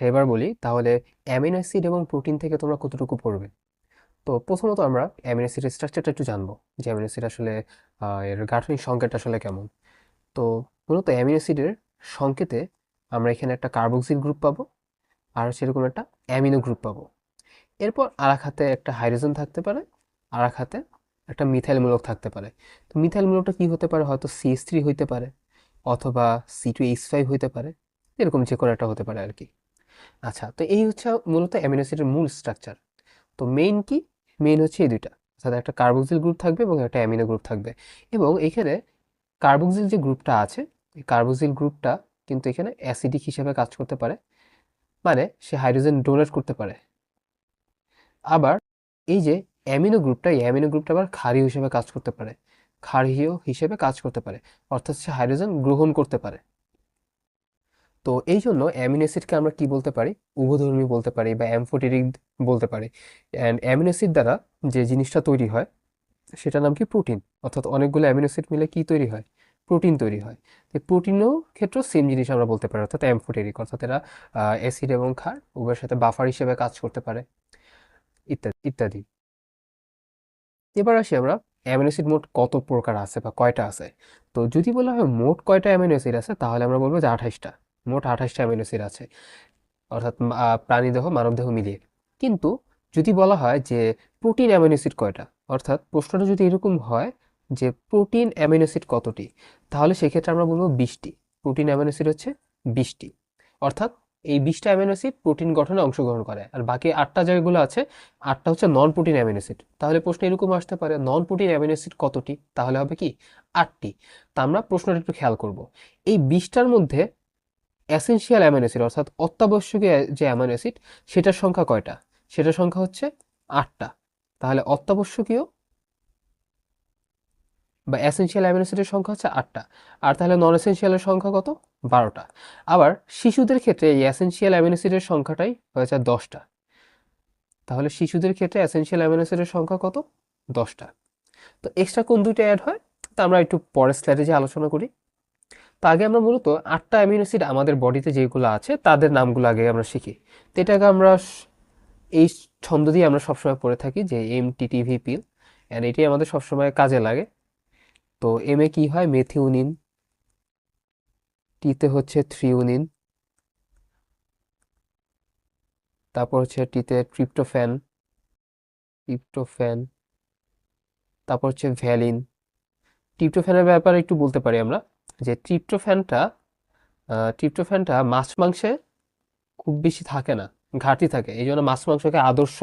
এবার বলি তাহলে অ্যামিনো অ্যাসিড এবং প্রোটিন থেকে তোমরা কতটুকু পড়বে? তো প্রথমত আমরা অ্যামিনো অ্যাসিডের স্ট্রাকচারটা একটু জানব যে অ্যামিনো অ্যাসিড আসলে এর গাঠনিক সংকেতটা আসলে কেমন। তো মূলত অ্যামিনো অ্যাসিডের সংকেতে আমরা এখানে একটা কার্বক্সিল গ্রুপ পাবো আর সেরকম একটা অ্যামিনো গ্রুপ পাবো। এরপর আর এক হাতে একটা হাইড্রোজেন থাকতে পারে আর এক হাতে একটা মিথাইল মূলক থাকতে পারে। তো মিথাইল মূলকটা কি হতে পারে? হয়তো সিএস থ্রি হইতে পারে অথবা সি টু এইচ ফাইভ হইতে পারে, এরকম যে কোনো একটা হতে পারে আর কি। আচ্ছা তো এই হচ্ছে মূলত অ্যামিনো অ্যাসিডের মূল স্ট্রাকচার তো মেইন কি? মেইন হচ্ছে এই দুইটা। অর্থাৎ একটা কার্বক্সিল গ্রুপ থাকবে এবং একটা অ্যামিনো গ্রুপ থাকবে। এবং এখানে কার্বক্সিল যে গ্রুপটা আছে, এই কার্বক্সিল গ্রুপটা কিন্তু এখানে অ্যাসিডিক হিসেবে কাজ করতে পারে। মানে সে হাইড্রোজেন ডোনেট করতে পারে। আবার এই যে অ্যামিনো গ্রুপটা এই অ্যামিনো গ্রুপটা আবার ক্ষারীয় হিসেবে কাজ করতে পারে। ক্ষারীয় হিসেবে কাজ করতে পারে। অর্থাৎ সে হাইড্রোজেন গ্রহণ করতে পারে। তো এই জন্য অ্যামিনো অ্যাসিডকে আমরা কি বলতে পারি? উভধর্মী বলতে পারি বা অ্যামফোটেরিক বলতে পারি। অ্যান্ড অ্যামিনো অ্যাসিড দ্বারা যে জিনিসটা তৈরি হয়, সেটার নাম কি? প্রোটিন। অর্থাৎ অনেকগুলো অ্যামিনো অ্যাসিড মিলে কি তৈরি হয়? প্রোটিন তৈরি হয়। তো প্রোটিনও ক্ষেত্রেও সেম জিনিস আমরা বলতে পারি, অর্থাৎ অ্যামফোটেরিক। অর্থাৎ এরা অ্যাসিড এবং ক্ষার উভয়ের সাথে বাফার হিসেবে কাজ করতে পারে। ইত্যাদি ইত্যাদি। এবার আসি আমরা, অ্যামিনো অ্যাসিড মোট কত প্রকার আছে বা কয়টা আছে? তো যদি বলা হয় মোট কয়টা অ্যামিনো অ্যাসিড আছে, তাহলে আমরা বলব যে আঠাশটা মোট আঠাশটা অ্যামিনো অ্যাসিড আছে। অর্থাৎ প্রাণীদেহ, মানবদেহ মিলিয়ে। কিন্তু যদি বলা হয় যে প্রোটিন অ্যামিনো অ্যাসিড কয়টা? অর্থাৎ প্রশ্নটা যদি এরকম হয় যে প্রোটিন অ্যামিনো অ্যাসিড কতটি? তাহলে সেক্ষেত্রে আমরা বলব বিশটি। প্রোটিন অ্যামিনো অ্যাসিড হচ্ছে বিশটি। অর্থাৎ এই বিশটা অ্যামিনো অ্যাসিড প্রোটিন গঠনে অংশগ্রহণ করে। আর বাকি আটটা যেগুলো আছে, আটটা হচ্ছে নন প্রোটিন অ্যামিনো অ্যাসিড তাহলে প্রশ্ন এরকম আসতে পারে নন প্রোটিন অ্যামিনো অ্যাসিড কতটি? তাহলে হবে কি আটটি। তা আমরা প্রশ্নটা একটু খেয়াল করব। এই বিশটার মধ্যে অ্যাসেনশিয়াল অ্যামিনো অ্যাসিড অর্থাৎ অত্যাবশ্যকীয় যে অ্যামিনো অ্যাসিড সেটার সংখ্যা কয়টা? সেটার সংখ্যা হচ্ছে আটটা। তাহলে অত্যাবশ্যকীয় বা অ্যাসেনশিয়াল অ্যামিনো অ্যাসিডের সংখ্যা হচ্ছে আটটা। আর তাহলে নন এসেনশিয়ালের সংখ্যা কত? বারোটা। আবার শিশুদের ক্ষেত্রে এই অ্যাসেনশিয়াল অ্যামিনো অ্যাসিডের সংখ্যাটাই হয়েছে দশটা। তাহলে শিশুদের ক্ষেত্রে অ্যাসেনশিয়াল অ্যামিনো অ্যাসিডের সংখ্যা কত? দশটা। তো এক্সট্রা কোন দুইটা অ্যাড হয়? তা আমরা একটু পরের যে আলোচনা করি। তো আগে আমরা মূলত আটটা অ্যামিনো অ্যাসিড আমাদের বডিতে যেগুলো আছে, তাদের নামগুলো আগে আমরা শিখি। তো এটাকে আমরা এই ছন্দ দিয়ে আমরা সবসময় পড়ে থাকি যে M T TV pill and এটি আমাদের সবসময় কাজে লাগে। তো এম এ কি হয়? মেথিওনিন টিতে হচ্ছে থ্রিওনিন তারপর হচ্ছে টিতে ট্রিপ্টোফ্যান ট্রিপ্টোফ্যান তারপর হচ্ছে ভ্যালিন ট্রিপ্টোফ্যানের ব্যাপারে একটু বলতে পারি আমরা। যে ট্রিপ্টোফ্যানটা ট্রিপ্টোফ্যানটা মাছ মাংসে খুব বেশি থাকে না, ঘাটতি থাকে। এই জন্য মাছ মাংসকে আদর্শ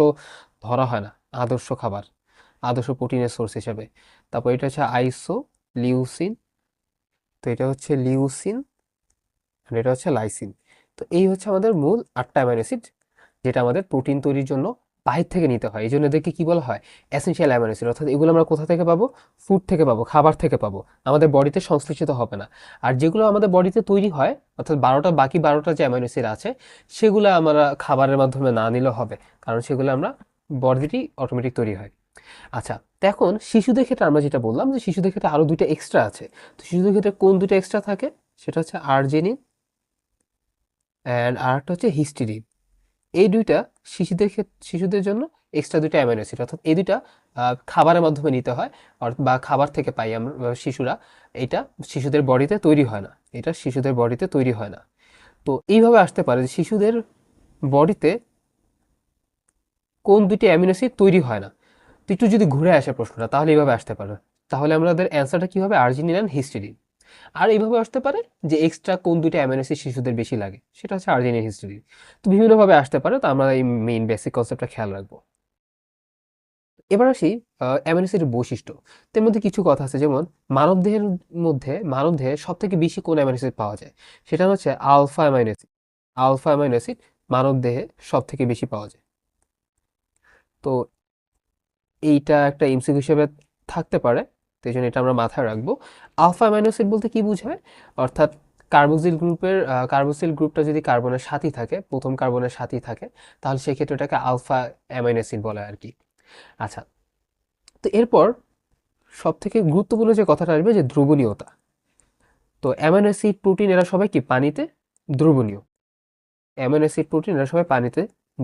ধরা হয় না, আদর্শ খাবার, আদর্শ প্রোটিনের সোর্স হিসাবে। তারপর এটা হচ্ছে আইসো লিউসিন তো এটা হচ্ছে লিউসিন আর এটা হচ্ছে লাইসিন তো এই হচ্ছে আমাদের মূল আটটা অ্যামাইনো অ্যাসিড যেটা আমাদের প্রোটিন তৈরির জন্য বাহির থেকে নিতে হয়। এই জন্য এদেরকে কী বলা হয়? এসেনশিয়াল অ্যামাইনো অ্যাসিড অর্থাৎ এগুলো আমরা কোথা থেকে পাবো? ফুড থেকে পাবো, খাবার থেকে পাবো। আমাদের বডিতে সংশ্লেষিত হবে না। আর যেগুলো আমাদের বডিতে তৈরি হয়, অর্থাৎ বারোটা, বাকি বারোটা যে অ্যামাইনো অ্যাসিড আছে, সেগুলো আমরা খাবারের মাধ্যমে না নিলেও হবে। কারণ সেগুলো আমরা বডিটি অটোমেটিক তৈরি হয়। আচ্ছা এখন শিশুদের ক্ষেত্রে আমরা যেটা বললাম যে শিশুদের ক্ষেত্রে আরও দুইটা এক্সট্রা আছে। তো শিশুদের ক্ষেত্রে কোন দুইটা এক্সট্রা থাকে? সেটা হচ্ছে আর্জেনিন অ্যান্ড আর একটা হচ্ছে হিস্টিডিন এই দুইটা শিশুদের ক্ষেত্রে শিশুদের জন্য এক্সট্রা দুইটা অ্যামাইনো অ্যাসিড অর্থাৎ এই দুইটা খাবারের মাধ্যমে নিতে হয় বা খাবার থেকে পাই আমরা শিশুরা, এটা শিশুদের বডিতে তৈরি হয় না, এটা শিশুদের বডিতে তৈরি হয় না। তো এইভাবে আসতে পারে যে শিশুদের বডিতে কোন দুইটি অ্যামিনো অ্যাসিড তৈরি হয় না। তো একটু যদি ঘুরে আসে প্রশ্নটা, তাহলে এইভাবে আসতে পারে। তাহলে আমাদের অ্যান্সারটা কি হবে আর্জিনিন অ্যান্ড হিস্টিডিন আর এইভাবে আসতে পারে যে এক্সট্রা কোন দুইটা অ্যামিনো অ্যাসিড শিশুদের বেশি লাগে? সেটা হচ্ছে আর্জিনিন হিস্টিডিন তো বিভিন্নভাবে আসতে পারে, তো আমরা এই মেইন বেসিক কনসেপ্টটা খেয়াল রাখব। এবার আসি অ্যামিনো অ্যাসিডের বৈশিষ্ট্য। তার মধ্যে কিছু কথা আছে, যেমন মানবদেহের মধ্যে মানবদেহে সব থেকে বেশি কোন অ্যামিনো অ্যাসিড পাওয়া যায়? সেটা হচ্ছে alpha amino acid alpha amino acid মানবদেহে সব থেকে বেশি পাওয়া যায়। তো এইটা একটা এমসিকিউ হিসেবে থাকতে পারে। তো এই জন্য এটা আমরা মাথায় রাখব। আলফা অ্যামাইনো অ্যাসিড বলতে কি বোঝায় অর্থাৎ কার্বক্সিল গ্রুপের কার্বক্সিল গ্রুপটা যদি কার্বনের সাথী থাকে, প্রথম কার্বনের সাথী থাকে, তাহলে সেক্ষেত্রে এটাকে আলফা অ্যামাইনো অ্যাসিড বলে আর কি আচ্ছা তো এরপর সব থেকে গুরুত্বপূর্ণ যে কথাটা আসবে যে দ্রবণীয়তা। তো অ্যামাইনো অ্যাসিড প্রোটিন এরা সবাই কি? পানিতে দ্রবণীয়। অ্যামাইনো অ্যাসিড প্রোটিন এরা সবাই পানিতে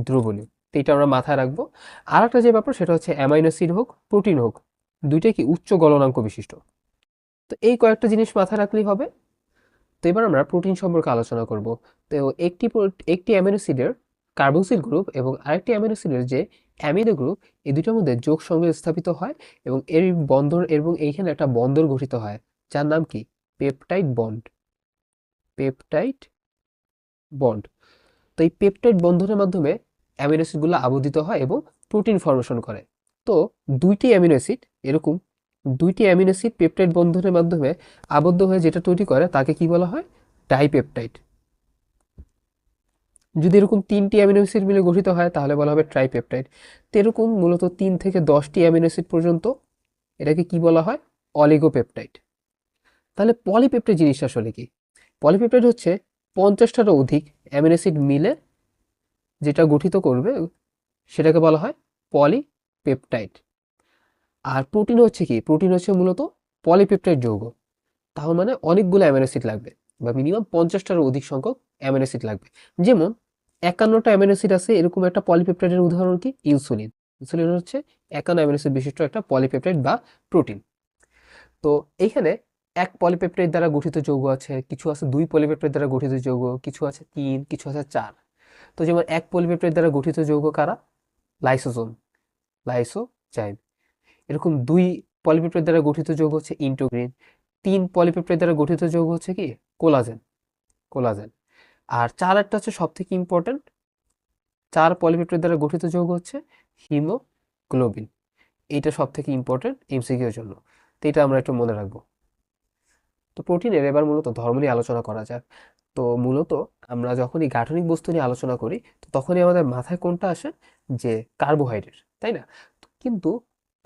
দ্রবণীয়। তো এটা আমরা মাথায় রাখব। আর একটা যে ব্যাপার, সেটা হচ্ছে অ্যামাইনো অ্যাসিড হোক, প্রোটিন হোক দুইটাই কি উচ্চ গলনাঙ্ক বিশিষ্ট। তো এই কয়েকটা জিনিস মাথায় রাখলেই হবে। তো এবার আমরা প্রোটিন সম্পর্কে আলোচনা করব। তো একটি একটি অ্যামিনোসিডের কার্বক্সিল গ্রুপ এবং আরেকটি অ্যামিনোসিডের যে অ্যামিনো গ্রুপ, এই দুটোর মধ্যে যোগ সংযোগ স্থাপিত হয় এবং এর বন্দর এবং এইখানে একটা বন্দর গঠিত হয়, যার নাম কি? Peptide bond. Peptide bond. তো এই পেপটাইড বন্ধনের মাধ্যমে অ্যামিনোসিডগুলো আবদ্ধিত হয় এবং প্রোটিন ফর্মেশন করে। তো দুইটি অ্যামিনো অ্যাসিড, এরকম দুইটি অ্যামিনো অ্যাসিড পেপটাইড বন্ধনের মাধ্যমে আবদ্ধ হয়ে যেটা তৈরি করে তাকে কি বলা হয়? ডাইপেপটাইড। যদি এরকম তিনটি অ্যামিনো অ্যাসিড মিলে গঠিত হয়, তাহলে বলা হবে ট্রাইপেপটাইড। তো এরকম মূলত তিন থেকে দশটি অ্যামিনো অ্যাসিড পর্যন্ত এটাকে কি বলা হয়? অলিগোপেপটাইড। তাহলে পলিপেপটাইড জিনিসটা আসলে কি? পলিপেপটাইড হচ্ছে পঞ্চাশটারও অধিক অ্যামিনো অ্যাসিড মিলে যেটা গঠিত করবে, সেটাকে বলা হয় পলিপেপটাইড আর প্রোটিন হচ্ছে কি? প্রোটিন হচ্ছে মূলত পলিপেপটাইড যৌগ। তার মানে অনেকগুলো অ্যাসিড লাগবে বা মিনিমাম পঞ্চাশটারও অধিক সংখ্যক অ্যাসিড লাগবে। যেমন একান্নটা অ্যাসিড আছে, এরকম একটা পলিপেপটাইডের উদাহরণ কি? ইনসুলিন ইনসুলিন হচ্ছে একান্ন অ্যাসিড বিশিষ্ট একটা পলিপেপটাইড বা প্রোটিন তো এইখানে এক পলিপেপটাইড দ্বারা গঠিত যৌগ আছে, কিছু আছে দুই পলিপেপটাইড দ্বারা গঠিত যৌগ, কিছু আছে তিন, কিছু আছে চার। তো যেমন এক পলিপেপটাইড দ্বারা গঠিত যৌগ কারা? লাইসোজোম লাইসোজাইম এরকম দুই পলিপেপ্টাইড দ্বারা গঠিত যৌগ হচ্ছে ইন্টোগ্রিন তিন পলিপেপ্টাইড দ্বারা গঠিত যৌগ হচ্ছে কি? কোলাজেন কোলাজেন আর চার একটা হচ্ছে সব থেকে ইম্পর্টেন্ট চার পলিপেপ্টাইড দ্বারা গঠিত যৌগ হচ্ছে হিমোগ্লোবিন এইটা সব থেকে ইম্পর্টেন্ট এমসিকিউর জন্য। তো এটা আমরা একটু মনে রাখব। তো প্রোটিনের এবার মূলত ধর্ম নিয়ে আলোচনা করা যাক। তো মূলত আমরা যখনই গাঠনিক বস্তু নিয়ে আলোচনা করি, তো তখনই আমাদের মাথায় কোনটা আসে? যে কার্বোহাইড্রেট, তাই না? কিন্তু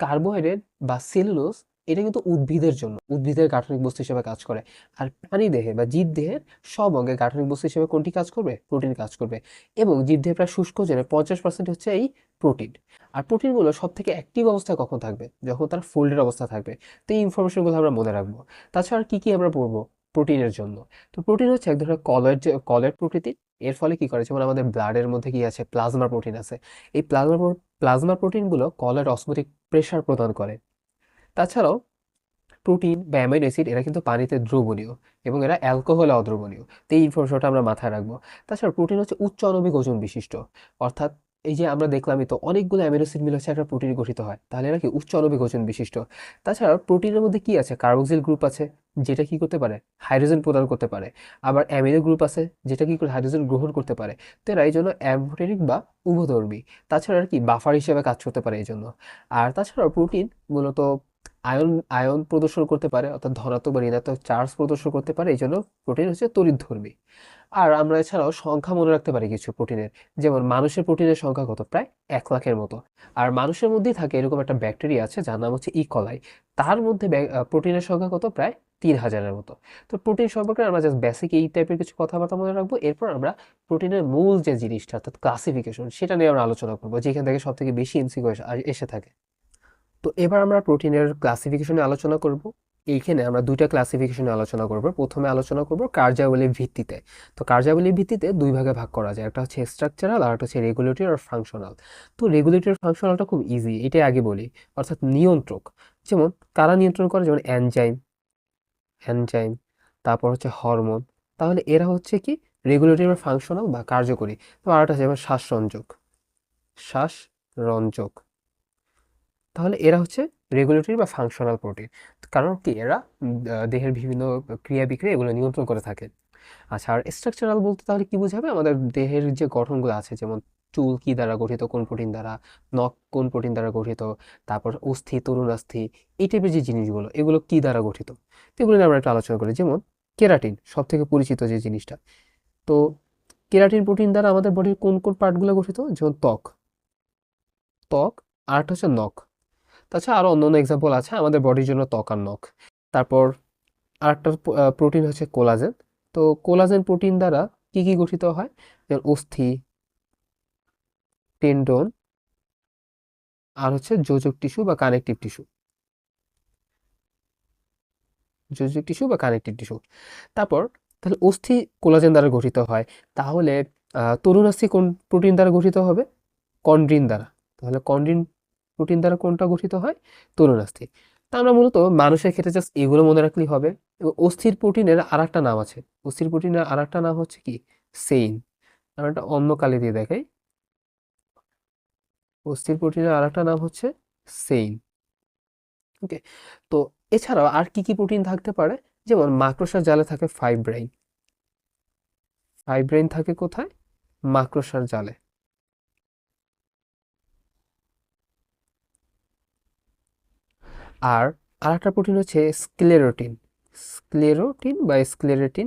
কার্বোহাইড্রেট বা সেলুলোজ এটা কিন্তু উদ্ভিদের জন্য, উদ্ভিদের গাঠনিক বস্তু হিসেবে কাজ করে। আর প্রাণী দেহে বা জীব দেহের সব অঙ্গে গাঠনিক বস্তু হিসেবে কোনটি কাজ করবে? প্রোটিন কাজ করবে। এবং জীব দেহে প্রায় শুষ্ক জেনে পঞ্চাশ পার্সেন্ট হচ্ছে এই প্রোটিন। আর প্রোটিনগুলো সব থেকে অ্যাক্টিভ অবস্থায় কখন থাকবে? যখন তার ফোল্ডের অবস্থা থাকবে। তো এই ইনফরমেশনগুলো আমরা মনে রাখব। তাছাড়া কি কি আমরা পড়ব? প্রোটিনের জন্য। তো প্রোটিন হচ্ছে এক ধরনের কলের যে কলের প্রকৃতির এর ফলে কি করে যেমন আমাদের ব্লাডের মধ্যে কি আছে? প্লাজমা প্রোটিন আছে। এই প্লাজমা প্লাজমা প্রোটিনগুলো কলের অসমোটিক প্রেশার প্রদান করে। তাছাড়াও প্রোটিন বা অ্যামাইনো অ্যাসিড, এরা কিন্তু পানিতে দ্রবণীয় এবং এরা অ্যালকোহলে অদ্রবণীয়। তো এই ইনফরমেশনটা আমরা মাথায় রাখব। তাছাড়া প্রোটিন হচ্ছে উচ্চ আণবিক ওজন বিশিষ্ট। অর্থাৎ এই যে আমরা দেখলামই তো অনেকগুলো অ্যামিনো অ্যাসিড মিলে হচ্ছে একটা প্রোটিন গঠিত হয়, তাহলে এরা কি উচ্চ আণবিক ওজন বিশিষ্ট? তাছাড়া প্রোটিনের মধ্যে কি আছে? কার্বক্সিল গ্রুপ আছে, যেটা কি করতে পারে? হাইড্রোজেন প্রদান করতে পারে। আবার অ্যামিনো গ্রুপ আছে, যেটা কি করে হাইড্রোজেন গ্রহণ করতে পারে? তো এরা এই জন্য অ্যাম্ফোটেরিক বা উভধর্মী। তাছাড়া আর কি বাফার হিসেবে কাজ করতে পারে এই জন্য। আর তাছাড়াও প্রোটিন মূলত আয়ন আয়ন প্রদর্শন করতে পারে, অর্থাৎ ধনাত্মক বা ঋণাত্মক চার্জ প্রদর্শন করতে পারে, এই জন্য প্রোটিন হচ্ছে তড়িৎধর্মী আর আমরা এছাড়াও সংখ্যা মনে রাখতে পারি কিছু প্রোটিনের যেমন মানুষের প্রোটিনের সংখ্যা কত? প্রায় এক লাখের মতো। আর মানুষের মধ্যেই থাকে এরকম একটা ব্যাকটেরিয়া আছে, যার নাম হচ্ছে ইকলাই তার মধ্যে প্রোটিনের সংখ্যা কত? প্রায় তিন হাজারের মতো। তো প্রোটিন সম্পর্কে আমরা জাস্ট বেসিক এই টাইপের কিছু কথাবার্তা মনে রাখব। এরপর আমরা প্রোটিনের মূল যে জিনিসটা, অর্থাৎ ক্লাসিফিকেশন সেটা নিয়ে আমরা আলোচনা করব, যেখান থেকে সব থেকে বেশি এমসিকিউ এসে থাকে। তো এবার আমরা প্রোটিনের ক্লাসিফিকেশনে আলোচনা করব। এইখানে আমরা দুইটা ক্লাসিফিকেশনে আলোচনা করব। প্রথমে আলোচনা করব কার্যাবলীর ভিত্তিতে। তো কার্যাবলীর ভিত্তিতে দুই ভাগে ভাগ করা যায়। একটা হচ্ছে স্ট্রাকচারাল আর একটা হচ্ছে রেগুলেটরি আর ফাংশনাল তো রেগুলেটরি ফাংশনালটা খুব ইজি এটাই আগে বলি। অর্থাৎ নিয়ন্ত্রক। যেমন কারা নিয়ন্ত্রণ করে? যেমন অ্যানজাইম অ্যানজাইম তারপর হচ্ছে হরমোন তাহলে এরা হচ্ছে কি? রেগুলেটরি বা ফাংশনাল বা কার্যকরী। তো আর একটা যেমন শ্বাসরঞ্জক। শ্বাসরঞ্জক। তাহলে এরা হচ্ছে রেগুলেটরি বা ফাংশনাল প্রোটিন কারণ কি? এরা দেহের বিভিন্ন ক্রিয়া বিক্রিয়া এগুলো নিয়ন্ত্রণ করে থাকে। আচ্ছা আর স্ট্রাকচারাল বলতে তাহলে কি বোঝাবে? আমাদের দেহের যে গঠনগুলো আছে, যেমন চুল কি দ্বারা গঠিত, কোন প্রোটিন দ্বারা, নখ কোন প্রোটিন দ্বারা গঠিত, তারপর অস্থি, তরুণাস্থি, এই টাইপের যে জিনিসগুলো, এগুলো কি দ্বারা গঠিত? তো এগুলো নিয়ে আমরা একটু আলোচনা করি। যেমন কেরাটিন সব থেকে পরিচিত যে জিনিসটা। তো কেরাটিন প্রোটিন দ্বারা আমাদের বডির কোন কোন পার্টগুলো গঠিত? যেমন ত্বক। ত্বক, আর হচ্ছে নখ। তাছাড়া আরও অন্য অন্য এক্সাম্পল আছে আমাদের বডির জন্য ত্বক আর নখ। তারপর আরেকটা প্রোটিন হচ্ছে কোলাজেন তো কোলাজেন প্রোটিন দ্বারা কি কি গঠিত হয়? যেমন অস্থি টেন্ডন আর হচ্ছে যোজক টিস্যু বা কানেকটিভ টিস্যু যোজক টিস্যু বা কানেকটিভ টিস্যু তারপর তাহলে অস্থি কোলাজেন দ্বারা গঠিত হয়। তাহলে তরুণাস্থি কোন প্রোটিন দ্বারা গঠিত হবে? কন্ড্রিন দ্বারা। তাহলে কন্ড্রিন প্রোটিন দ্বারা কোনটা গঠিত হয়? তরুণাস্থি। তা আমরা মূলত মানুষের ক্ষেত্রে জাস্ট এগুলো মনে রাখলেই হবে। এবং অস্থির প্রোটিনের আর একটা নাম আছে। অস্থির প্রোটিনের আর একটা নাম হচ্ছে কি? সেইন আমরা একটা অন্য কালি দিয়ে দেখাই। অস্থির প্রোটিনের আর একটা নাম হচ্ছে সেইন ওকে তো এছাড়াও আর কি কি প্রোটিন থাকতে পারে? যেমন মাকড়সার জালে থাকে ফাইব্রাইন ফাইব্রাইন থাকে কোথায়? মাকড়সার জালে। আর আরেকটা প্রোটিন হচ্ছে স্ক্লেরোটিন স্ক্লেরোটিন বা স্ক্লেরেটিন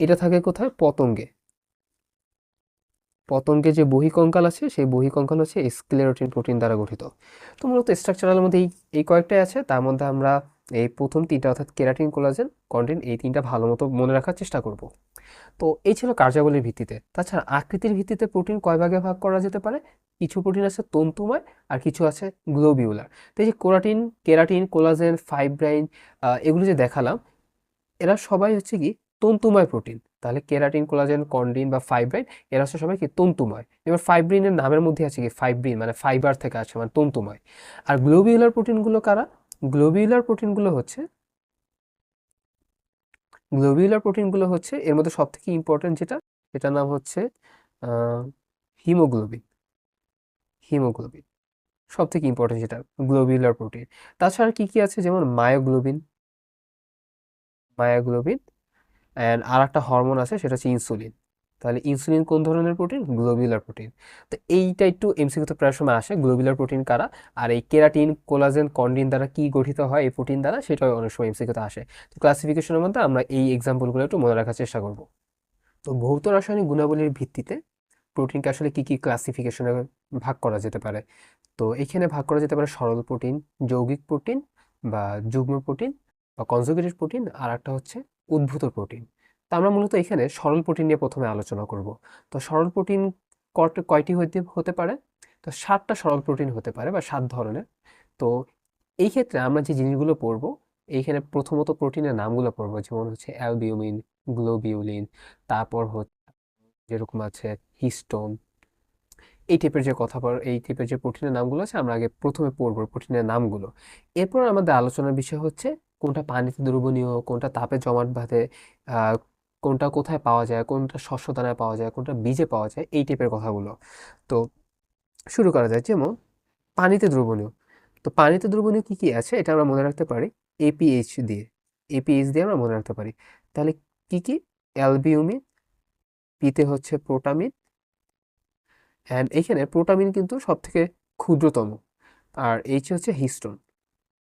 এটা থাকে কোথায়? পতঙ্গে। পতঙ্গে যে বহিকঙ্কাল আছে, সেই বহিকঙ্কাল হচ্ছে স্ক্লেরোটিন প্রোটিন দ্বারা গঠিত। তো মূলত স্ট্রাকচারালের মধ্যে এই এই কয়েকটাই আছে। তার মধ্যে আমরা এই প্রথম তিনটা অর্থাৎ কেরাটিন কোলাজেন, কন্টেন, এই তিনটা ভালো মতো মনে রাখার চেষ্টা করব। তো এই ছিল কার্যাবলীর ভিত্তিতে। তাছাড়া আকৃতির ভিত্তিতে প্রোটিন কয় ভাগে ভাগ করা যেতে পারে? কিছু প্রোটিন আছে তন্তুময় আর কিছু আছে গ্লোবিউলার তো এই যে কোরাটিন, কেরাটিন, কোলাজেন ফাইব্রাইন এগুলো যে দেখালাম, এরা সবাই হচ্ছে কি তন্তুময় প্রোটিন। তাহলে কেরাটিন, কোলাজেন কন্ডিন বা ফাইব্রাইন এরা হচ্ছে সবাই কি তন্তুময়। এবার ফাইব্রিনের নামের মধ্যে আছে কি ফাইব্রিন মানে ফাইবার থেকে আছে মানে তন্তুময়। আর গ্লোবিউলার প্রোটিনগুলো কারা? গ্লোবিউলার প্রোটিনগুলো হচ্ছে গ্লোবিউলার প্রোটিনগুলো হচ্ছে, এর মধ্যে সব থেকে ইম্পর্টেন্ট যেটা সেটার নাম হচ্ছে হিমোগ্লোবিন হিমোগ্লোবিন সব থেকে ইম্পর্টেন্ট যেটা গ্লোবিউলার প্রোটিন তাছাড়া কি কি আছে? যেমন মায়োগ্লোবিন মায়োগ্লোবিন অ্যান্ড আর একটা হরমোন আছে, সেটা হচ্ছে ইনসুলিন তাহলে ইনসুলিন কোন ধরনের প্রোটিন গ্লোবিউলার প্রোটিন তো এইটা একটু এমসিকিউতে প্রায় সময় আসে গ্লোবিউলার প্রোটিন কারা? আর এই কেরাটিন কোলাজেন কন্ডিন দ্বারা কি গঠিত হয় এই প্রোটিন দ্বারা? সেটাও অনেক সময় এমসিকিউতে আসে। তো ক্লাসিফিকেশনের মধ্যে আমরা এই এক্সাম্পলগুলো একটু মনে রাখার চেষ্টা করব। তো ভৌত রাসায়নিক গুণাবলীর ভিত্তিতে প্রোটিনকে আসলে কি কি ক্লাসিফিকেশনে ভাগ করা যেতে পারে? তো এখানে ভাগ করা যেতে পারে সরল প্রোটিন যৌগিক প্রোটিন বা যুগ্ম প্রোটিন বা কনজুগেটেড প্রোটিন আর একটা হচ্ছে উদ্ভূত প্রোটিন তা আমরা মূলত এখানে সরল প্রোটিন নিয়ে প্রথমে আলোচনা করব। তো সরল প্রোটিন কয়টি হইতে, হতে পারে? তো সাতটা সরল প্রোটিন হতে পারে বা সাত ধরনের। তো এই ক্ষেত্রে আমরা যে জিনিসগুলো পড়ব, এইখানে প্রথমত প্রোটিনের নামগুলো পড়ব, যেমন হচ্ছে অ্যালবিউমিন, গ্লোবিউলিন, তারপর হচ্ছে যেরকম আছে হিস্টোন। এই টাইপের যে কথা এই টাইপের যে প্রোটিনের নামগুলো আছে, আমরা আগে প্রথমে পড়ব প্রোটিনের নামগুলো। এরপর আমাদের আলোচনার বিষয় হচ্ছে কোনটা পানিতে দ্রবণীয়, কোনটা তাপে জমাট বাঁধে কোনটা কোথায় পাওয়া যায়, কোনটা শস্য দানায় পাওয়া যায়, কোনটা বীজে পাওয়া যায়, এই টাইপের কথাগুলো। তো শুরু করা যায় যেমন পানিতে দ্রবণীয়। তো পানিতে দ্রবণীয় কি কি আছে? এটা আমরা মনে রাখতে পারি এপিএইচ দিয়ে। এপিএইচ দিয়ে আমরা মনে রাখতে পারি। তাহলে কি কি? অ্যালবিউমিন পিতে হচ্ছে প্রোটামিন অ্যান্ড এখানে প্রোটামিন কিন্তু সবথেকে ক্ষুদ্রতম। আর এইচ হচ্ছে হিস্টোন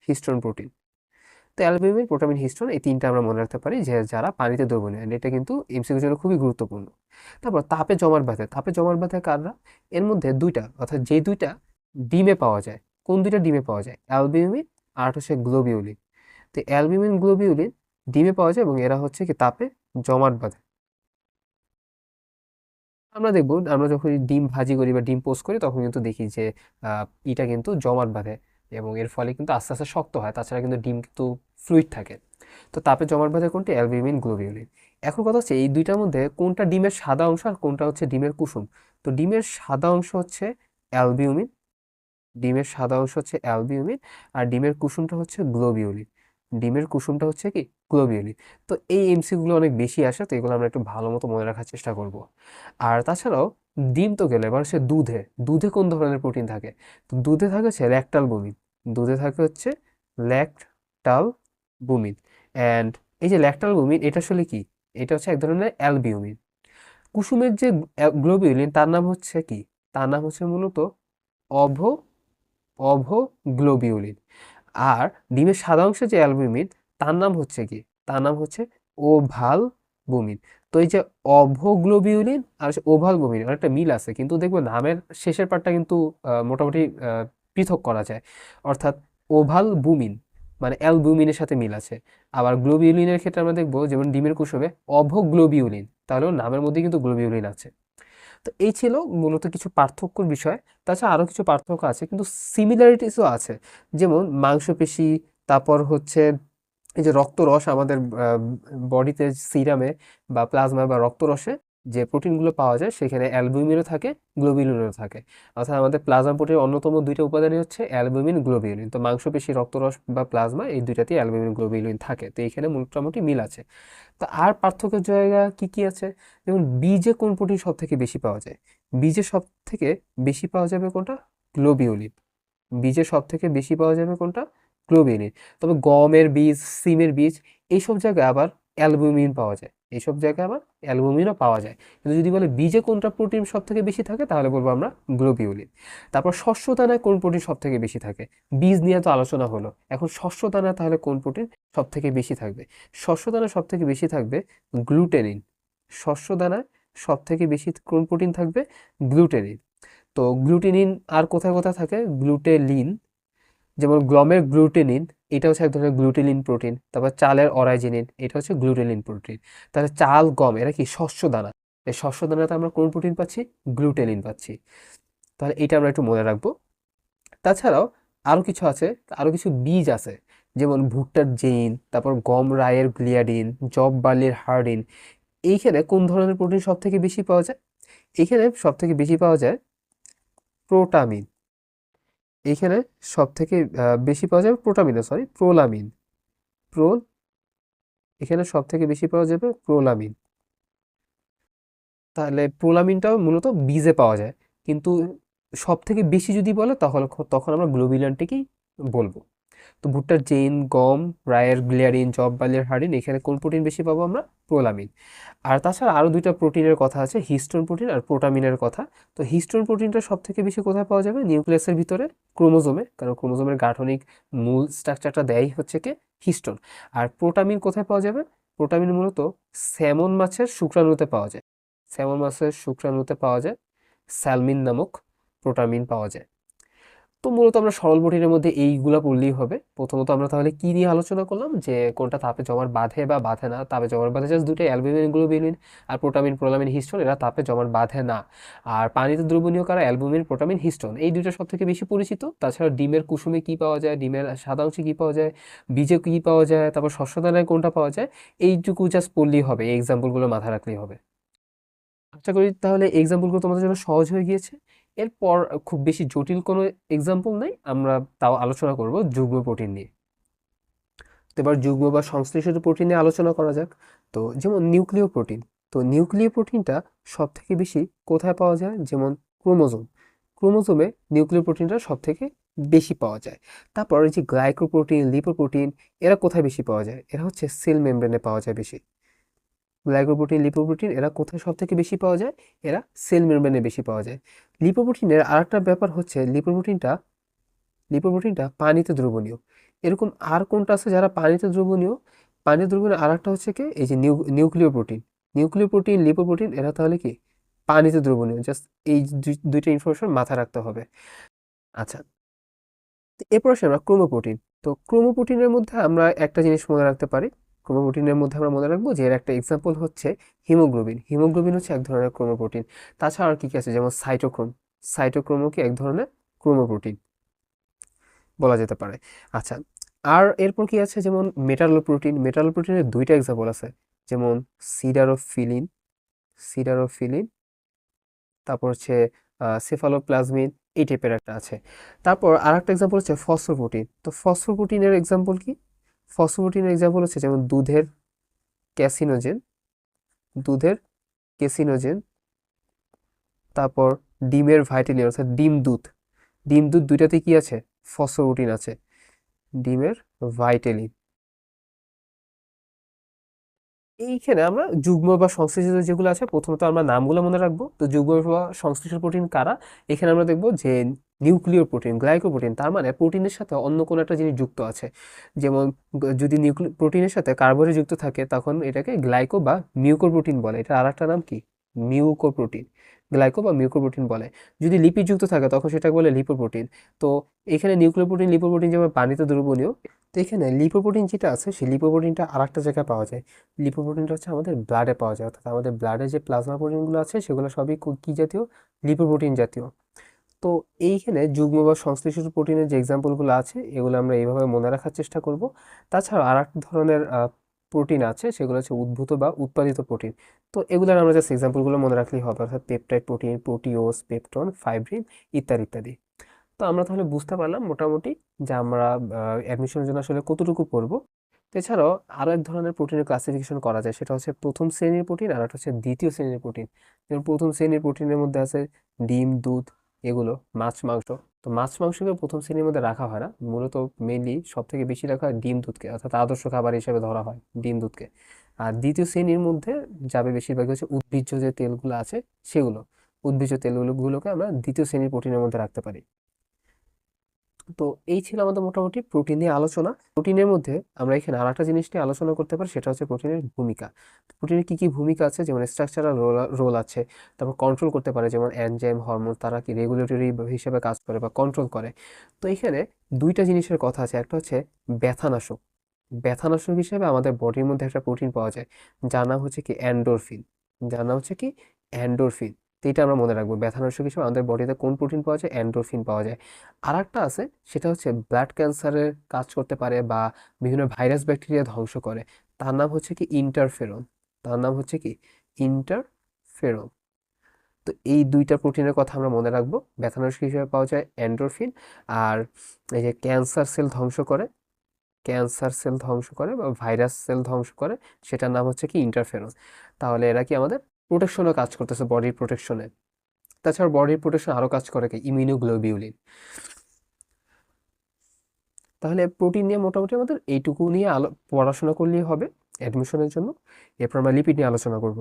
হিস্টোন প্রোটিন। তো অ্যালবিউমিন প্রোটামিন হিস্টোন এই তিনটা আমরা মনে রাখতে পারি যে যারা পানিতে দ্রবণীয়, and এটা কিন্তু এমসিকিউর জন্য খুবই গুরুত্বপূর্ণ। তারপর তাপে জমাট বাঁধে, তাপে জমাট বাঁধে কাররা? এর মধ্যে দুইটা, অর্থাৎ যে দুইটা ডিমে পাওয়া যায়, কোন দুইটা ডিমে পাওয়া যায়? অ্যালবিউমিন আর হচ্ছে গ্লোবিউলিন। তো অ্যালবিউমিন, গ্লোবিউলিন ডিমে পাওয়া যায় এবং এরা হচ্ছে কি তাপে জমাট বাঁধে। আমরা দেখব, আমরা যখন ডিম ভাজি করি বা ডিম পোস্ট করি, তখন কিন্তু দেখি যে ইটা কিন্তু জমাট বাঁধে এবং এর ফলে কিন্তু আস্তে আস্তে শক্ত হয়। তাছাড়া কিন্তু ডিম কিন্তু ফ্লুইড থাকে। তো তাপে জমাট বাঁধে কোনটি? অ্যালবিউমিন গ্লোবিউলিন এখন কথা হচ্ছে এই দুইটার মধ্যে কোনটা ডিমের সাদা অংশ আর কোনটা হচ্ছে ডিমের কুসুম। তো ডিমের সাদা অংশ হচ্ছে অ্যালবিউমিন ডিমের সাদা অংশ হচ্ছে অ্যালবিউমিন আর ডিমের কুসুমটা হচ্ছে গ্লোবিউলিন ডিমের কুসুমটা হচ্ছে কি? গ্লোবিউলিন তো এই এমসিগুলো অনেক বেশি আসে, তো এগুলো আমরা একটু ভালো মতো মনে রাখার চেষ্টা করব। আর তাছাড়াও ডিম তো গেলে, এবার হচ্ছে দুধে। দুধে কোন ধরনের প্রোটিন থাকে? তো দুধে থাকে হচ্ছে ল্যাকটাল বুমিন দুধে থাকে হচ্ছে ল্যাকটাল বুমিন অ্যান্ড এই যে ল্যাকটাল বুমিন এটা আসলে কি? এটা হচ্ছে এক ধরনের অ্যালবিউমিন কুসুমের যে গ্লোবিউলিন তার নাম হচ্ছে কি? তার নাম হচ্ছে মূলত অভ অভ গ্লোবিউলিন আর ডিমের সাদা অংশে যে অ্যালবুমিন তার নাম হচ্ছে কি? তার নাম হচ্ছে ওভাল বুমিন তো এই যে অভোগ্লোবিউলিন আর ওভাল বুমিন অনেকটা মিল আছে, কিন্তু দেখব নামের শেষের পার্টটা কিন্তু মোটামুটি পৃথক করা যায়। অর্থাৎ ওভাল বুমিন মানে অ্যালবুমিনের সাথে মিল আছে। আবার গ্লোবিউলিনের ক্ষেত্রে আমরা দেখব যেমন ডিমের কুসুমে অভোগ্লোবিউলিন, তাহলেও নামের মধ্যে কিন্তু গ্লোবিউলিন আছে। তো এই ছিল মূলত কিছু পার্থক্যর বিষয়। তাছাড়া আরও কিছু পার্থক্য আছে, কিন্তু সিমিলারিটিসও আছে। যেমন মাংসপেশি, তারপর হচ্ছে এই যে রক্তরস আমাদের বডিতে সিরামে বা প্লাজমা বা রক্তরসে যে প্রোটিনগুলো পাওয়া যায় সেখানে অ্যালবুমিনও থাকে গ্লোবিউলিনও থাকে। অর্থাৎ আমাদের প্লাজমা প্রোটিনের অন্যতম দুইটা উপাদানই হচ্ছে অ্যালবুমিন গ্লোবিউলিন। তো মাংসপেশি, রক্তরস বা প্লাজমা এই দুইটাতেই অ্যালবুমিন গ্লোবিউলিন থাকে। তো এখানে মোটামুটি মিল আছে। তো আর পার্থক্যের জায়গা কি কি আছে? যেমন বীজে কোন প্রোটিন সব থেকে বেশি পাওয়া যায়? বীজে সব থেকে বেশি পাওয়া যাবে কোনটা? গ্লোবিউলিন। বীজে সব থেকে বেশি পাওয়া যাবে কোনটা? গ্লোবিউলিন। তবে গমের বীজ, সিমের বীজ, এইসব জায়গায় আবার অ্যালবুমিন পাওয়া যায়। এইসব জায়গায় আবার অ্যালবুমিনও পাওয়া যায়। কিন্তু যদি বলে বীজে কোনটা প্রোটিন সব থেকে বেশি থাকে, তাহলে বলব আমরা গ্লোবিউলিন তারপর শস্য দানায় কোন প্রোটিন সব থেকে বেশি থাকে? বীজ নিয়ে তো আলোচনা হলো। এখন শস্য দানায় তাহলে কোন প্রোটিন সব থেকে বেশি থাকবে? শস্য দানায় সব থেকে বেশি থাকবে গ্লুটেনিন শস্য দানায় সব থেকে বেশি কোন প্রোটিন থাকবে? গ্লুটেনিন তো গ্লুটেনিন আর কোথায় কোথায় থাকে? গ্লুটেলিন যেমন গমের গ্লুটেনিন এটা হচ্ছে এক ধরনের গ্লুটেলিন প্রোটিন, তারপর চালের অরাইজিনিন, এটা হচ্ছে গ্লুটেলিন প্রোটিন। তাহলে চাল, গম, এরা কি শস্য দানা? এই শস্য দানাতে আমরা কোন প্রোটিন পাচ্ছি? গ্লুটেলিন পাচ্ছি। তাহলে এটা আমরা একটু মনে রাখব। তাছাড়াও আরও কিছু আছে আরও কিছু বীজ আছে, যেমন ভুট্টার জেইন, তারপর গম রায়ের গ্লিয়াডিন, জব বার্লির হার্ডিন। এইখানে কোন ধরনের প্রোটিন সব থেকে বেশি পাওয়া যায়? এইখানে সব থেকে বেশি পাওয়া যায় প্রোটামিন। এইখানে সব থেকে বেশি পাওয়া যাবে প্রোটামিন সরি প্রোলামিন। প্রোল, এখানে সব থেকে বেশি পাওয়া যাবে প্রোলামিন। তাহলে প্রোলামিনটাও মূলত বীজে পাওয়া যায়। কিন্তু সব থেকে বেশি যদি বলে তাহলে তখন আমরা গ্লোবিলানটিকেই বলব। তো ভুট্টার জেইন, গম, রায়ের গ্লিয়ারিন, জব বালিয়ার হারিন এখানে কোন প্রোটিন বেশি পাবো আমরা? প্রোলামিন। আর তাছাড়া আরও দুইটা প্রোটিনের কথা আছে হিস্টোন প্রোটিন আর প্রোটামিনের কথা। তো হিস্টোন প্রোটিনটা সব থেকে বেশি কোথায় পাওয়া যাবে? নিউক্লিয়াসের ভিতরে ক্রোমোজোমে কারণ ক্রোমোজোমের গাঠনিক মূল স্ট্রাকচারটা দেয় হচ্ছে কি? হিস্টোন আর প্রোটামিন কোথায় পাওয়া যাবে? প্রোটামিন মূলত স্যামন মাছের শুক্রাণুতে পাওয়া যায়। স্যামন মাছের শুক্রাণুতে পাওয়া যায় স্যালমিন নামক প্রোটামিন পাওয়া যায়। তো মূলত আমরা সরল প্রোটিনের মধ্যে এইগুলা পড়লেই হবে। প্রথমত আমরা তাহলে কি নিয়ে আলোচনা করলাম? যে কোনটা তাপে জমার বাঁধে বা বাঁধে না। তাপে জমার বাঁধে জাস্ট দুটো অ্যালবুমিন গ্লোবিউলিন আর প্রোটামিন। প্রোলামিন, হিস্টোন, এরা তাপে জমার বাঁধে না। আর পানিতে দ্রবণীয় কারা? Albumin protamine, histone. এই দুটো সব থেকে বেশি পরিচিত। তাছাড়া ডিমের কুসুমে কি পাওয়া যায়? ডিমের সাদা অংশে কী পাওয়া যায়? বীজে কি পাওয়া যায়? তারপর শস্যদানায় কোনটা পাওয়া যায়? এইটুকু জাস্ট পড়লেই হবে। এই এক্সাম্পলগুলো মাথায় রাখলেই হবে। আশা করি, তাহলে এক্সাম্পলগুলো তোমাদের জন্য সহজ হয়ে গিয়েছে। এরপর খুব বেশি জটিল কোনো এক্সাম্পল নেই, আমরা তাও আলোচনা করব যুগ্ম প্রোটিন নিয়ে। তো এবার যুগ্ম বা সংশ্লেষিত প্রোটিন নিয়ে আলোচনা করা যাক। তো যেমন নিউক্লিয় প্রোটিন, তো নিউক্লিয় প্রোটিনটা সব থেকে বেশি কোথায় পাওয়া যায়? যেমন ক্রোমোজোম, ক্রোমোজোমে নিউক্লিয় প্রোটিনটা সব থেকে বেশি পাওয়া যায়। তারপর এই যে গ্লাইকোপ্রোটিন, লিপোপ্রোটিন, এরা কোথায় বেশি পাওয়া যায়? এরা হচ্ছে সেল মেমব্রেনে পাওয়া যায় বেশি। গ্লাইকোপ্রোটিন, লিপোপ্রোটিন এরা কোথায় সব থেকে বেশি পাওয়া যায়? এরা সেল মেমব্রেনে বেশি পাওয়া যায়। লিপোপ্রোটিনের আরেকটা ব্যাপার হচ্ছে লিপোপ্রোটিনটা লিপোপ্রোটিনটা পানিতে দ্রবণীয়। এরকম আর কোনটা আছে যারা পানিতে দ্রবণীয়? পানিতে দ্রবণীয় আরেকটা হচ্ছে কি? এই যে নিউক্লিয় প্রোটিন। নিউক্লিয় প্রোটিন, লিপোপ্রোটিন এরা তাহলে কি? পানিতে দ্রবণীয়। জাস্ট এই দুইটা ইনফরমেশন মাথায় রাখতে হবে। আচ্ছা। এরপর আসে আমরা ক্রোমোপ্রোটিন। তো ক্রোমোপ্রোটিনের মধ্যে আমরা একটা জিনিস মনে রাখতে পারি। ক্রোমোপ্রোটিনের মধ্যে আমরা মনে রাখব যে এর একটা এক্সাম্পল হচ্ছে হিমোগ্লোবিন। হিমোগ্লোবিন হচ্ছে এক ধরনের ক্রোমোপ্রোটিন। তাছাড়া আর কি কি আছে? যেমন সাইটোক্রোম সাইটোক্রোমও কি এক ধরনের ক্রোমোপ্রোটিন বলা যেতে পারে। আচ্ছা আর এরপর কি আছে? যেমন মেটালোপ্রোটিন। মেটালোপ্রোটিনের দুইটা এক্সাম্পল আছে। যেমন সিডারোফিলিন সিডারোফিলিন তারপর হচ্ছে সেফালোপ্লাজমিন এই টাইপের একটা আছে। তারপর আর একটা এক্সাম্পল হচ্ছে ফসফোপ্রোটিন তো ফসফোপ্রোটিনের এক্সাম্পল কি? ফসফোপ্রোটিনের এক্সাম্পল হচ্ছে যেমন দুধের ক্যাসিনোজেন দুধের ক্যাসিনোজেন তারপর ডিমের ভাইটালিন অর্থাৎ ডিম দুধ। ডিম দুধ দুইটাতে কি আছে? ফসফোপ্রোটিন আছে। ডিমের ভাইটালিন এইখানে আমরা যুগ্ম বা সংশ্লেষিত যেগুলো আছে, প্রথমত আমরা নামগুলো মনে রাখব। তো যুগ্ম বা সংশ্লেষিত প্রোটিন কারা? এখানে আমরা দেখব যে নিউক্লিয় প্রোটিন, গ্লাইকোপ্রোটিন, তার মানে প্রোটিনের সাথে অন্য কোনো একটা জিনিস যুক্ত আছে। যেমন যদি নিউক্লি, প্রোটিনের সাথে কার্বনে যুক্ত থাকে, তখন এটাকে গ্লাইকো বা মিউকোপ্রোটিন বলে। এটা আর একটা নাম কি? মিউকোপ্রোটিন। গ্লাইকো বা মিউকোপ্রোটিন বলে। যদি লিপিড যুক্ত থাকে, তখন সেটাকে বলে লিপোপ্রোটিন। তো এখানে নিউক্লিওপ্রোটিন, লিপোপ্রোটিন যেমন পানিতে দ্রবণীয়, তো এখানে লিপোপ্রোটিন যেটা আছে, সেই লিপোপ্রোটিনটা আর একটা জায়গায় পাওয়া যায়। লিপোপ্রোটিনটা হচ্ছে আমাদের ব্লাডে পাওয়া যায়। অর্থাৎ আমাদের ব্লাডে যে প্লাজমা প্রোটিনগুলো আছে, সেগুলো সবই কি জাতীয়? লিপোপ্রোটিন জাতীয়। তো এইখানে যুগ্ম বা সংশ্লেষিত প্রোটিনের যে এক্সাম্পলগুলো আছে, এগুলো আমরা এইভাবে মনে রাখার চেষ্টা করব। তাছাড়া আর এক ধরনের প্রোটিন আছে, সেগুলো হচ্ছে উদ্ভূত বা উৎপাদিত প্রোটিন। তো এগুলোর আমরা জাস্ট এক্সাম্পলগুলো মনে রাখলেই হবে, অর্থাৎ peptide protein proteose peptone fibrin ইত্যাদি ইত্যাদি। তো আমরা তাহলে বুঝতে পারলাম মোটামুটি যে আমরা অ্যাডমিশনের জন্য আসলে কতটুকু পড়ব এছাড়াও আরও এক ধরনের প্রোটিনের ক্লাসিফিকেশন করা যায়, সেটা হচ্ছে প্রথম শ্রেণির প্রোটিন আর একটা হচ্ছে দ্বিতীয় শ্রেণির প্রোটিন যেমন প্রথম শ্রেণির প্রোটিনের মধ্যে আছে ডিম, দুধ এগুলো মাছ, মাংস। তো মাছ, মাংসকে প্রথম শ্রেণির মধ্যে রাখা হয় না। মূলত মেনলি সব থেকে বেশি রাখা হয় ডিম, দুধকে, অর্থাৎ আদর্শ খাবার হিসেবে ধরা হয় ডিম, দুধকে। আর দ্বিতীয় শ্রেণির মধ্যে যাবে বেশিরভাগ হচ্ছে উদ্ভিজ্জ যে তেলগুলো আছে সেগুলো। উদ্ভিজ্জ তেলগুলোকে আমরা দ্বিতীয় শ্রেণির প্রোটিনের মধ্যে রাখতে পারি। তো এই ছিল আমাদের মোটামুটি প্রোটিন নিয়ে আলোচনা। প্রোটিনের মধ্যে আমরা এখানে আর একটা জিনিস নিয়ে আলোচনা করতে পারি, সেটা হচ্ছে প্রোটিনের ভূমিকা। প্রোটিনের কি কি ভূমিকা আছে? যেমন স্ট্রাকচারাল রোল রোল আছে, তারপর কন্ট্রোল করতে পারে, যেমন এনজাইম হরমোন তারা কি রেগুলেটরি হিসেবে কাজ করে বা কন্ট্রোল করে। তো এখানে দুইটা জিনিসের কথা আছে, একটা হচ্ছে ব্যথানাশক। ব্যথানাশক হিসেবে আমাদের বডির মধ্যে একটা প্রোটিন পাওয়া যায়, যার নাম হচ্ছে কি অ্যান্ডোরফিন যার নাম হচ্ছে কি অ্যান্ডোরফিন এটা আমরা মনে রাখব। ব্যথানাশক হিসেবে আমাদের বডিতে কোন প্রোটিন পাওয়া যায়? অ্যান্ড্রোফিন পাওয়া যায়। আর একটা আছে, সেটা হচ্ছে ব্লাড ক্যান্সারের কাজ করতে পারে বা বিভিন্ন ভাইরাস ব্যাকটেরিয়া ধ্বংস করে। তার নাম হচ্ছে কি ইন্টারফেরন। তার নাম হচ্ছে কি ইন্টারফেরন। তো এই দুইটা প্রোটিনের কথা আমরা মনে রাখব। ব্যথানাশক হিসেবে পাওয়া যায় অ্যান্ড্রোফিন আর এই যে ক্যান্সার সেল ধ্বংস করে, ক্যান্সার সেল ধ্বংস করে বা ভাইরাস সেল ধ্বংস করে, সেটার নাম হচ্ছে কি ইন্টারফেরন। তাহলে এরা কি আমাদের প্রোটেকশনে কাজ করতেছে বডির প্রোটেকশনে তাছাড়া বডির প্রোটেকশন আরও কাজ করে কি? ইমিউনোগ্লোবিউলিন তাহলে প্রোটিন নিয়ে মোটামুটি আমাদের এইটুকু নিয়ে আলো, পড়াশোনা করলেই হবে অ্যাডমিশনের জন্য। এরপর আমরা লিপিড নিয়ে আলোচনা করব।